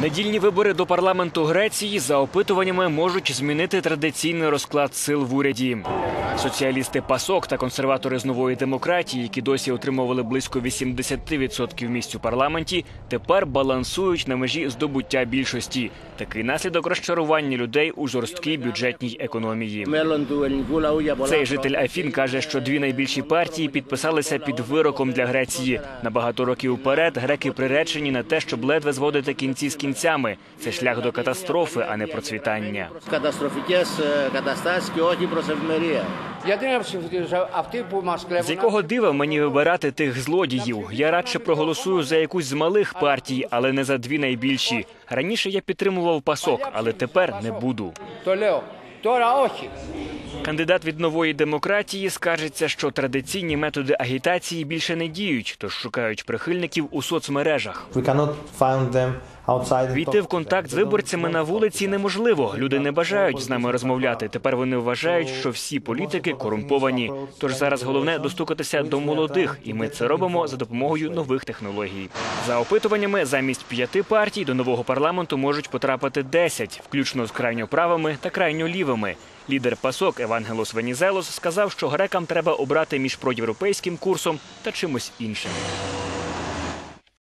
Недільні вибори до парламенту Греції за опитуваннями можуть змінити традиційний розклад сил в уряді. Соціалісти Пасок та консерватори з нової демократії, які досі отримували близько 80% місць у парламенті, тепер балансують на межі здобуття більшості. Такий наслідок розчарування людей у жорсткій бюджетній економії. Цей житель Афін каже, що дві найбільші партії підписалися під вироком для Греції. На багато років уперед греки приречені на те, щоб ледве зводити кінці з кінцями. Це шлях до катастрофи, а не процвітання. З якого дива мені вибирати тих злодіїв? Я радше проголосую за якусь з малих партій, але не за дві найбільші. Раніше я підтримував пасок, але тепер не буду. Кандидат від нової демократії скажеться, що традиційні методи агітації більше не діють, тож шукають прихильників у соцмережах. Війти в контакт з виборцями на вулиці неможливо. Люди не бажають з нами розмовляти. Тепер вони вважають, що всі політики корумповані. Тож зараз головне достукатися до молодих, і ми це робимо за допомогою нових технологій. За опитуваннями, замість п'яти партій до нового парламенту можуть потрапити десять, включно з крайньо правими та крайньо лівими. Лідер пасок Евангелос Венізелос сказав, що грекам треба обрати між проєвропейським курсом та чимось іншим.